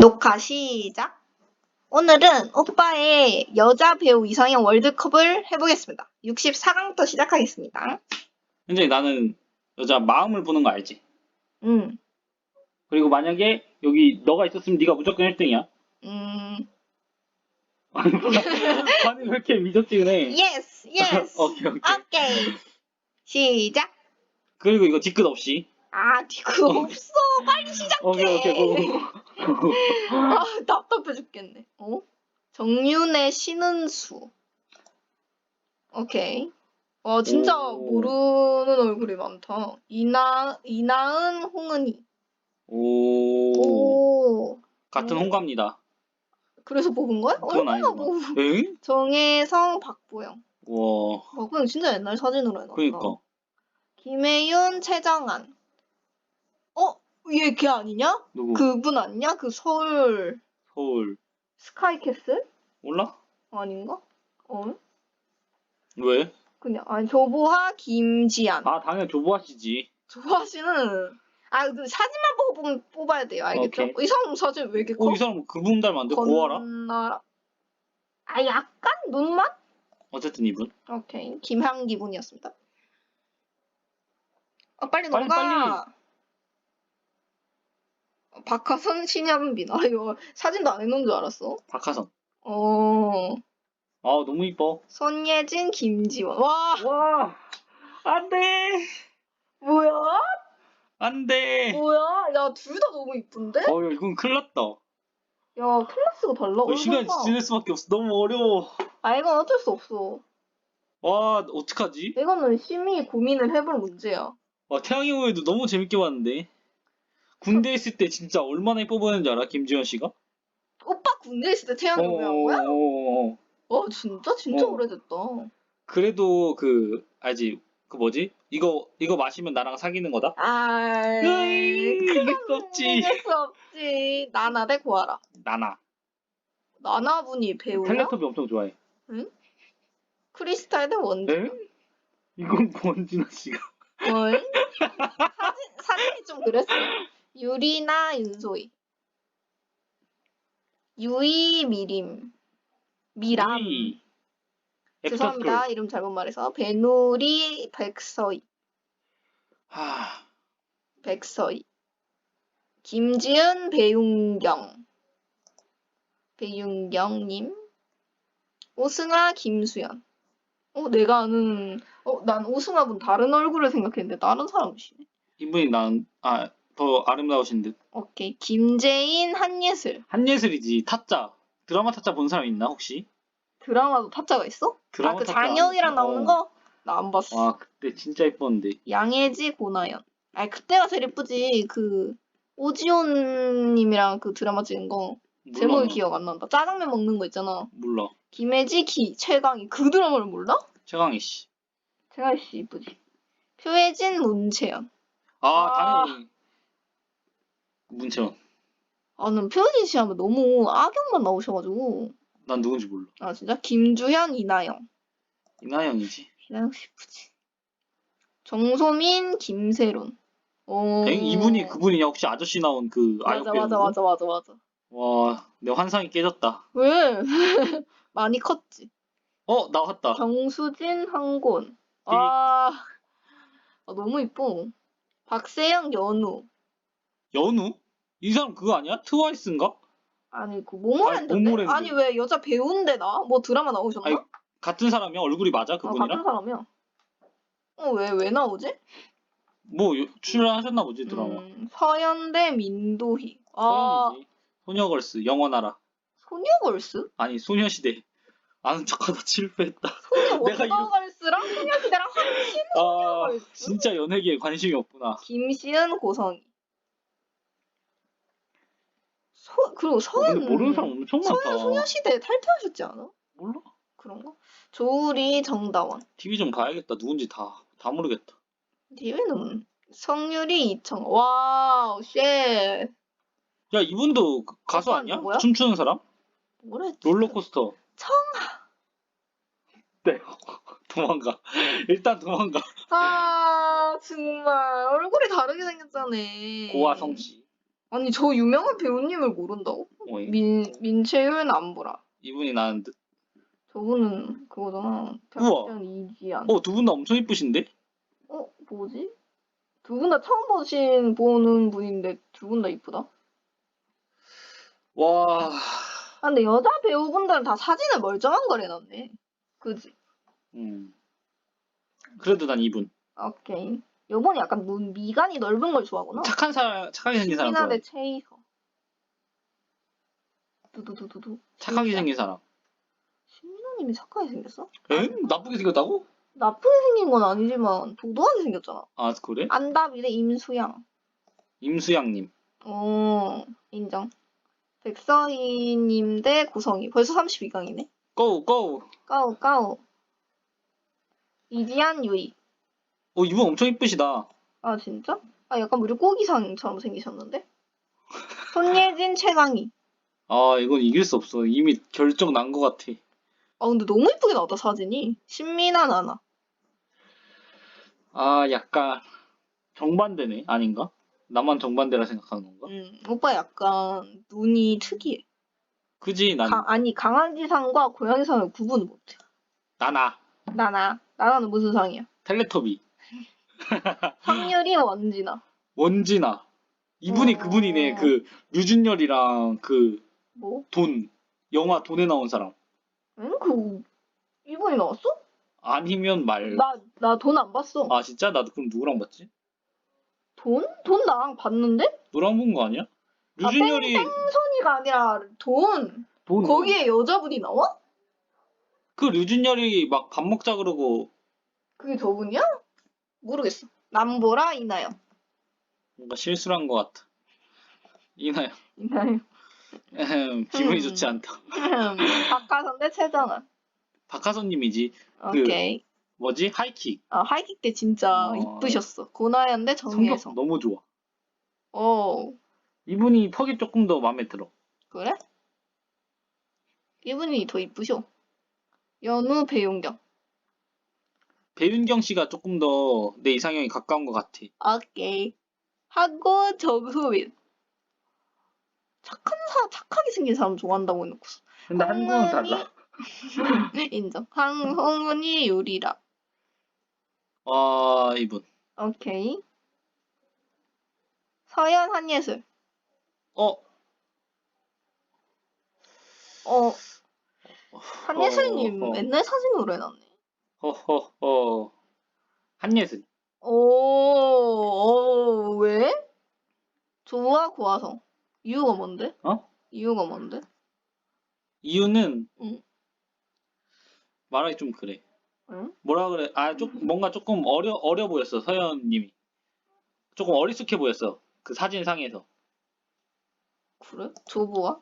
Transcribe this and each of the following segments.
녹화 시작. 오늘은 오빠의 여자 배우 이상형 월드컵을 해보겠습니다. 64강부터 시작하겠습니다. 현재 나는 여자 마음을 보는 거 알지? 음, 그리고 만약에 여기 너가 있었으면 네가 무조건 1등이야. 음, 아니 아니, 왜 이렇게 미적지근해? 예스, 예스. 오케이 오케이. 오케이. 시작. 그리고 이거 뒤끝 없이. 아, 뒤그 없어. 빨리 시작해. 오케이 오케이. 아, 답답해 죽겠네. 어? 정윤의 신은수. 오케이. 와, 진짜 오. 모르는 얼굴이 많다. 이나, 이나은, 홍은희. 오. 오. 같은 음. 홍갑니다. 그래서 뽑은 거야? 그건 얼마나 아니구나. 뽑은 응? 정혜성, 박보영. 와. 박보영 진짜 옛날 사진으로 해놨다. 그니까. 김혜윤, 최정안. 어? 얘걔 아니냐? 누구? 그분 아니냐? 그 서울 서울. 스카이캐슬? 몰라? 아닌가? 어? 왜? 그냥 아니 조보아, 김지안. 아 당연 조보아 씨지. 조보아 씨는 아 근데 사진만 보고 뽑- 뽑아야 돼요. 알겠죠? 오케이. 이 사람 사진 왜 이렇게 커? 어이 사람 그분 닮았는데 고아라? 건나라. 아 약간 눈만? 어쨌든 이분. 오케이. 김향기 분이었습니다. 아, 빨리 빨리, 넘어가. 어, 박하선, 신현빈. 아, 이거 사진도 안 해놓은 줄 알았어. 박하선. 어, 아 너무 이뻐. 손예진, 김지원. 와, 와. 안돼. 뭐야? 안돼. 뭐야? 야, 둘 다 너무 이쁜데? 어, 야, 이건 큰일 났다. 야, 클래스가 달라. 어, 시간이 얼마나. 지낼 수밖에 없어. 너무 어려워. 아, 이건 어쩔 수 없어. 와, 어떡하지? 이거는 심히 고민을 해볼 문제야. 와, 태양의 후예도 너무 재밌게 봤는데. 군대 있을 때 진짜 얼마나 예뻐 보였는지 알아? 김지현 씨가? 오빠 군대 있을 때 태양이 왜한 거야? 어, 와, 진짜? 진짜 어. 오래됐다. 그래도 그, 알지? 그 뭐지? 이거, 이거 마시면 나랑 사귀는 거다? 아, 으이, 이길 수 없지. 이길 수 없지. 나나 대 고아라. 나나. 나나분이 배우야? 텔레토비 엄청 좋아해. 크리스탈 대 원지. 에? 이건 권진아 씨가. 뭘? 사진, 사진이 좀 그랬어. 유리나 윤소희. 유이 미림. 미람. 우리 죄송합니다. 이름 잘못 말해서. 배누리 백서희. 하, 백서희. 김지은 배윤경. 배윤경님. 오승아 김수연. 어, 내가 아는, 어, 난 오승아 분 다른 얼굴을 생각했는데 다른 사람이시네. 이분이 난, 아, 더 아름다우신 듯. 오케이. 김재인 한예슬. 한예슬이지, 타짜. 드라마 타짜 본 사람 있나, 혹시? 드라마도 타짜가 있어? 드라마 아, 그 타짜 장혁이랑 안 나오는. 거? 나 안 봤어. 와, 그때 진짜 예뻤는데. 양혜지, 고나연. 아, 그때가 제일 예쁘지. 그, 오지온님이랑 그 드라마 찍은 거. 몰라, 제목이 나. 기억 안 난다. 짜장면 먹는 거 있잖아. 몰라. 김혜지, 기, 최강희. 그 드라마를 몰라? 최강희 씨. 최강희 씨 이쁘지. 표혜진, 문채연. 아, 아. 당연히. 문채원. 아, 난 표혜진 씨 하면 너무 악역만 나오셔가지고. 난 누군지 몰라. 아, 진짜? 김주현, 이나영. 이나영이지. 이나영 씨 이쁘지. 정소민, 김세론. 오. 엥? 이분이 그분이냐? 혹시 아저씨 나온 그 아역 맞아, 배우? 맞아, 맞아, 맞아, 맞아. 와, 내 환상이 깨졌다. 왜? 많이 컸지. 어, 나왔다. 경수진, 황곤. 아, 아, 너무 이뻐. 박세영, 연우. 연우? 이 사람 그거 아니야? 트와이스인가? 아니, 그 모모랜드인데? 아니, 모모랜드. 아니, 왜 여자 배우인데 나? 뭐 드라마 나오셨나? 아니, 같은 사람이야? 얼굴이 맞아? 아, 그분이랑? 같은 사람이야. 어, 왜, 왜 나오지? 뭐 요- 출연하셨나 보지 드라마. 음, 서현대, 민도희. 아. 소녀걸스 영원하라. 소녀걸스? 아니 소녀시대. 아는 척하다 실패했다. 소녀 내가 이거- 원더걸스랑 소녀시대랑 합친 아 소녀걸스? 진짜 연예계에 관심이 없구나. 김시은, 고성희. 소, 그리고 어, 서현. 근데 모르는 사람 엄청 많다. 서현 소녀시대 탈퇴하셨지 않아? 몰라. 그런가? 조우리, 정다원. TV 좀 봐야겠다. 누군지 다 다 모르겠다. DV는 성유리, 이청. 와우, 쉣. 야 이분도 그 가수 아니야? 누구야? 춤추는 사람? 뭐랬지? 롤러코스터. 청아. 네. 도망가. 일단 도망가. 아, 정말. 얼굴이 다르게 생겼잖아. 고아성 씨. 아니 저 유명한 배우님을 모른다고? 어 이, 민 민채윤 안보라. 이분이 나는 듯. 저분은 그거잖아. 우와. 백현 이지연. 어, 두 분 다 엄청 이쁘신데? 어 뭐지? 두 분 다 처음 보신 보는 분인데 두 분 다 이쁘다. 와, 아 근데 여자 배우분들은 다 사진을 멀쩡한 걸 해놨네. 그지? 음. 그래도 난 이분. 오케이. 요번에 약간 눈 미간이 넓은 걸 좋아하구나. 착한 사람, 착하게 생긴 사람 좋아해. 대 최이서. 두두두두두. 착하게 생긴 사람. 신민아님이 착하게 생겼어? 엥? 나쁘게 생겼다고? 나쁘게 생긴 건 아니지만 도도하게 생겼잖아. 아, 그래? 대 임수양. 임수양님. 어 인정. 백서희님 대 고성희. 벌써 32강이네. 고우, 고우. 까우 까우. 이지한 유이. 어, 이분 엄청 이쁘시다. 아 진짜? 아 약간 물고기상처럼 생기셨는데? 손예진 최강희. 아, 이건 이길 수 없어. 이미 결정 난 것 같아. 아 근데 너무 이쁘게 나왔다 사진이. 신민아 나나. 아, 약간 정반대네. 아닌가? 나만 정반대라 생각하는 건가? 음 오빠 약간 눈이 특이해. 그지? 난, 가- 아니 강아지상과 고양이상을 구분을 못해. 나나. 나나. 나나는 무슨 상이야? 텔레토비. 확률이 원진아. 원진아. 이분이 어. 그분이네. 그, 류준열이랑 그, 뭐? 돈. 영화 돈에 나온 사람. 응? 그 이분이 나왔어? 아니면 말. 나 나 돈 안 봤어. 아, 진짜? 나도 그럼 누구랑 봤지? 돈? 돈 나랑 봤는데? 너랑 본 거 아니야? 아, 류준열이 땡손이가 아니라 돈. 돈. 거기에 여자분이 나와? 그 류준열이 막 밥 먹자 그러고 그게 저분이야? 모르겠어. 남보라 이나요. 뭔가 실수를 한 것 같아. 이나요. 에헴, 기분이 음. 좋지 않다. 박하선 대 최정은. 박하선님이지. 그- 오케이. 뭐지? 하이킥. 아 하이킥 때 진짜 어. 이쁘셨어. 고나연 대 성격 정혜성. 너무 좋아. 어 이분이 턱이 조금 더 마음에 들어. 그래? 이분이 더 이쁘셔. 연우 배용경. 배윤경 씨가 조금 더 내 이상형이 가까운 것 같아. 오케이. 하고 정수빈. 착한 사 착하게 생긴 사람 좋아한다고 해놓고서. 근데 한국은 달라. 인정. 황홍은이 유리라. 아 이분. 오케이. 서연 한예슬. 어. 어. 한예슬님 어, 어. 옛날 사진으로 해놨네. 허허허. 한예슬. 오, 오, 왜? 좋아, 고화성. 이유가 뭔데? 어? 이유가 뭔데? 이유는 응. 말하기 좀 그래. 응? 뭐라 그래? 아, 좀 뭔가 조금 어려 어려 보였어 서현님이. 조금 어리숙해 보였어. 그 사진 상에서. 그래? 조보아?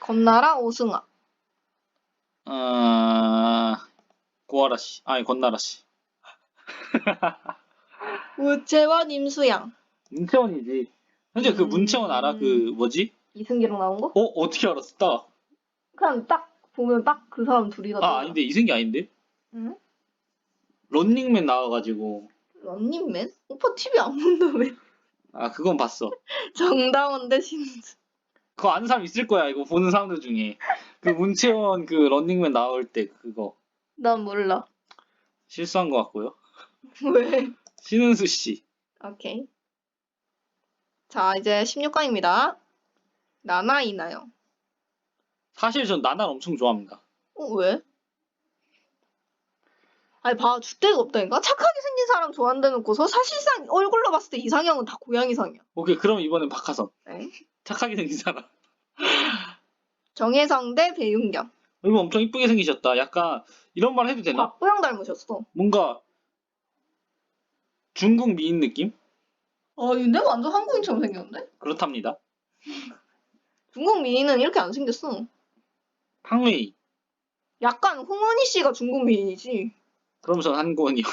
건나라 오승아. 아, 고아라 씨. 아니 건나라 씨. 우채원 임수양. 문채원이지. 현재 그 음. 문채원 알아? 그 뭐지? 이승기랑 나온 거? 어 어떻게 알았어? 딱. 그냥 딱 보면 딱 그 사람 둘이다. 아 아닌데 이승기 아닌데? 응? 런닝맨 나와가지고. 런닝맨? 오빠 TV 안 본다며. 아 그건 봤어. 정다운 대 신수. 그거 아는 사람 있을 거야. 이거 보는 사람들 중에. 그 문채원 그 런닝맨 나올 때 그거 난 몰라. 실수한 것 같고요. 왜? 신은수 씨. 오케이. 자, 이제 16강입니다. 나나 이나요. 사실 전 나날 엄청 좋아합니다. 어, 왜? 아니, 봐, 줏대가 없다니까? 착하게 생긴 사람 좋아한다 놓고서 사실상 얼굴로 봤을 때 이상형은 다 고양이상이야. 오케이 그럼 이번엔 박하선. 네. 착하게 생긴 사람. 정혜성 대 배윤경. 이거 엄청 이쁘게 생기셨다. 약간 이런 말 해도 되나? 박보영 닮으셨어. 뭔가 중국 미인 느낌? 아, 근데 완전 한국인처럼 생겼는데? 그렇답니다. 중국 미인은 이렇게 안 생겼어. 황웨이. 약간 홍은희 씨가 중국 미인이지. 그럼 전 한국은이요.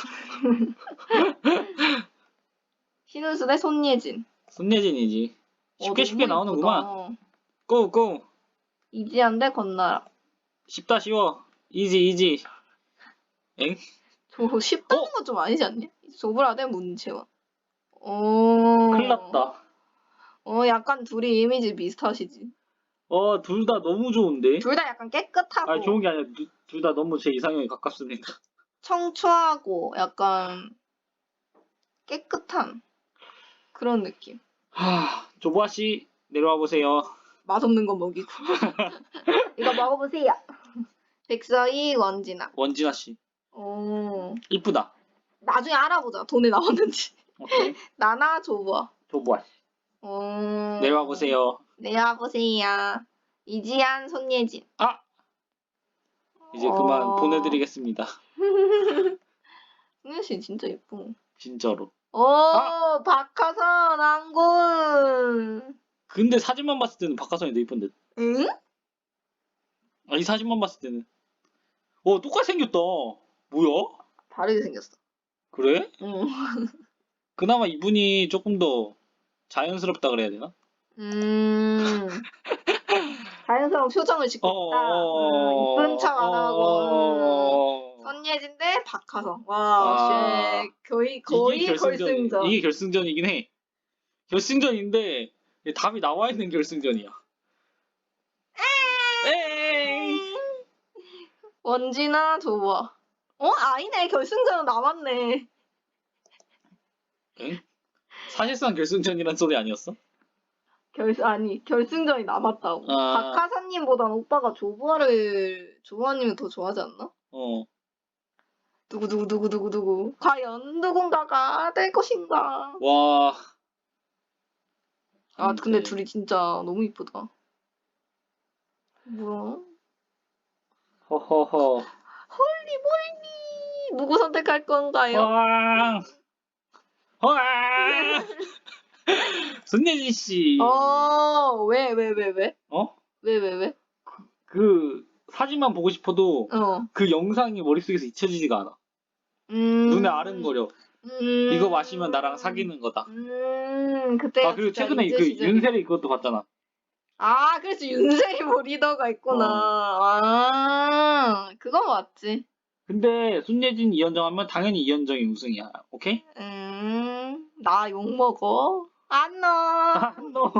신은수 대 손예진. 손예진이지. 쉽게 어, 쉽게 너무 나오는구만. 예쁘다. 고고. 이지한 대 건나라. 쉽다 쉬워. 이지 이지. 엥? 저 쉽다는 어? 건좀 아니지 않냐? 조브라 대 문채원. 어. 큰일 났다. 어, 약간 둘이 이미지 비슷하시지. 어, 둘 다 너무 좋은데? 둘 다 약간 깨끗하고 아, 좋은 게 아니라 둘 다 너무 제 이상형에 가깝습니다. 청초하고 약간 깨끗한 그런 느낌. 하, 조보아 씨 내려와 보세요. 맛없는 거 먹이고. 이거 먹어보세요. 백서희 원진아. 원진아 씨. 오. 이쁘다. 나중에 알아보자. 돈에 나왔는지. 오케이. 나나 조보아. 조보아 씨. 오. 내려와 보세요. 내려와 보세요. 이지한 손예진. 아! 이제 그만 어. 보내드리겠습니다. 손예진 진짜 예뻐. 진짜로. 오, 아! 박하선, 안군. 근데 사진만 봤을 때는 박하선이 더 이쁜데. 응? 아, 이 사진만 봤을 때는. 어, 똑같이 생겼다. 뭐야? 다르게 생겼어. 그래? 응. 그나마 이분이 조금 더 자연스럽다 그래야 되나? 음. 자연스러운 표정을 짓고 어, 있다. 음, 이쁜 척안 하고. 음. 손예진 대 박하선. 와, 아. 쉣. 거의, 거의 이게 결승전, 결승전. 이게 결승전이긴 해. 결승전인데 답이 나와 있는 결승전이야. 에이. 원진아, 조보아. 어? 아니네. 결승전은 남았네. 응? 사실상 결승전이란 소리 아니었어? 결 아니 결승전이 남았다고. 아. 박하사님보단 오빠가 조보아를 조보아님을 더 좋아하지 않나? 어. 누구 누구 누구 누구 누구. 과연 누군가가 될 것인가? 와. 아 근데 아무튼 둘이 진짜 너무 이쁘다. 뭐야? 허허허. 홀리 몰리 누구 선택할 건가요? 황. 황. 손예진 씨. 어, 왜, 왜, 왜, 왜? 어? 왜, 왜, 왜? 그 사진만 보고 싶어도 어. 그 영상이 머릿속에서 잊혀지지가 않아. 음. 눈에 아른거려. 음. 이거 마시면 나랑 사귀는 거다. 음, 그때. 아 그리고 최근에 그 윤세리 그것도 봤잖아. 아, 그래서 윤세리 뭐 리더가 있구나. 어. 아, 그건 맞지. 근데 손예진 이현정 하면 당연히 이현정이 우승이야. 오케이? 음, 나 욕 먹어. 안 넣어. 아, 너.